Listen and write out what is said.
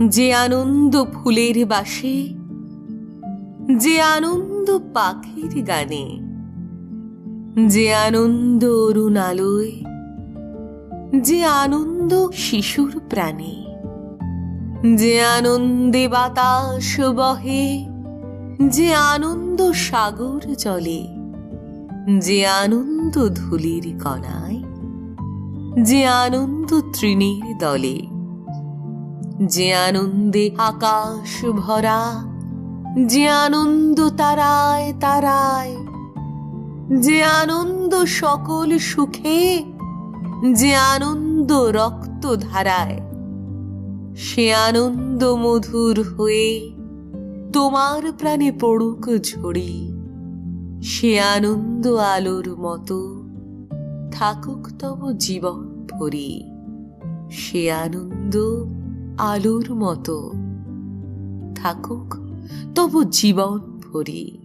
যে আনন্দ ফুলের বাসে, যে আনন্দ পাখির গানে, যে আনন্দ অরুণ আলোয় যে আনন্দ শিশুর প্রাণে, যে আনন্দে বাতাস বহে, যে আনন্দ সাগর জলে যে আনন্দ ধুলির কণায়, যে আনন্দ তৃণীর দলে। যে আনন্দে আকাশ ভরা, যে আনন্দ তারায় তারায়, যে আনন্দ সকল সুখে, যে আনন্দ রক্ত ধারায়, সে আনন্দ মধুর হয়ে তোমার প্রাণে পড়ুক ঝড়ি, সে আনন্দ আলোর মতো থাকুক তব জীবন ভরি, সে আনন্দ আলোর মতো। থাকুক তবু জীবন ভরি।